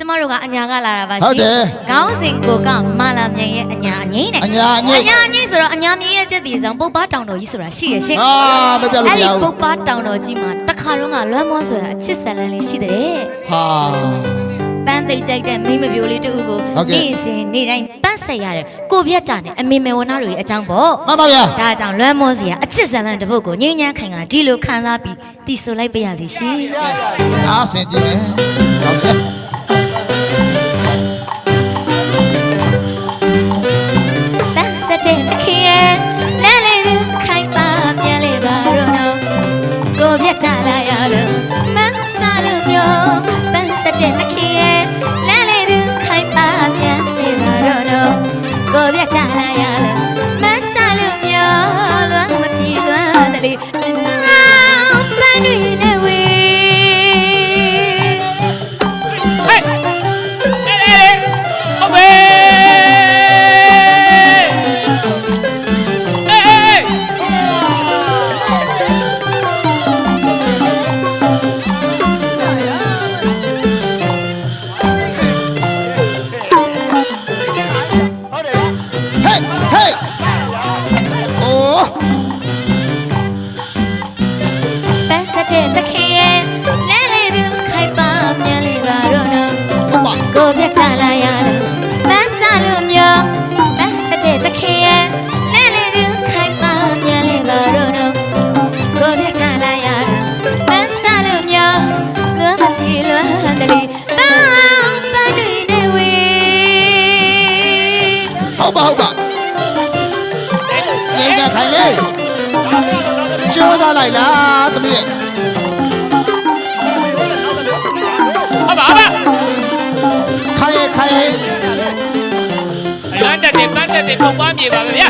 ကျမတို့ကအညာကလာတာပါဟုတ်တယ်ခေါင်းစဉ်ကိုကမာလာမြန်ရဲ့အညာအငိမ့်နဲ့အညာအငိမ့်အညာအငိမ့်ဆိုတော့အညာမြင်ရဲ့ချက်တည်ဆောင်ပုပ်ပါတောင်တော်ကြီးဆိုတာရှိရရှင်အာမပြတ်လို့မရအဲ့ဒီဘူးပုပ်ပါတောင်တော်ကြီးမှာတခါတော့ကလွမ်းမောဆိုတာအချစ်ဆက်လန်းလေးရှိတဲ့ဟာပန်းသိမ့်ကြိုက်တဲ့မိန်းမပြိုလေးတူကိုဟုတ်ကဲ့နေ့စဉ်နေ့တိုင်းပန်းဆက်ရတဲ့ကိုပြတ်တာနဲ့အမေမေဝနာတို့ရဲ့အကြောင်းပေါ့မှန်ပါဗျာဒါကြောင့်လွမ်းမောစီကအချစ်ဇလန်တစ်ပုတ်ကိုငင်းညမ်းခိုင်ကဒီလိုခံစားပြီးတီဆိုလိုက်ပါရစီရှင်အားဆင်ကြည့် လာရလို့မဆာလို့ပြောပန်းဆက်တဲ့တခင်ရဲ့လဲလေးသူခိုင်ပါပြန်လေပါတော့နော်ကိုပြတ်တာလာရလို့မဆာလို့ပြောလွမ်းမပြေလွမ်းတယ်လေပန်းတွေ အိုးပန်းဆက်တဲ့တခင်ရဲ့လဲလေသူခိုင်ပါမြန်လေပါတော့နော်ဟုတ်ပါကိုပြတ်ချလာရလို့ပန်းစလို့မျိုးပန်းဆက်တဲ့တခင်ရဲ့လဲလေသူခိုင်ပါမြန်လေပါတော့နော်ကိုပြတ်ချလာရလို့ပန်းစလို့မျိုးလွမ်းမပြေလွမ်းတယ်လေပန်းပန်းတွေနဲ့ဝေးဟုတ်ပါဟုတ်ပါငင်းက ခိုင်လေကျိုးသားလိုက်လားသမီးရဲ့ဟုတ်ပါဟုတ်ပါခိုင်ရဲ့ခိုင်ရဲ့လမ်းတက်တယ်ပန်းတက်တယ်ပုံပန်းပြေပါပဲဗျာ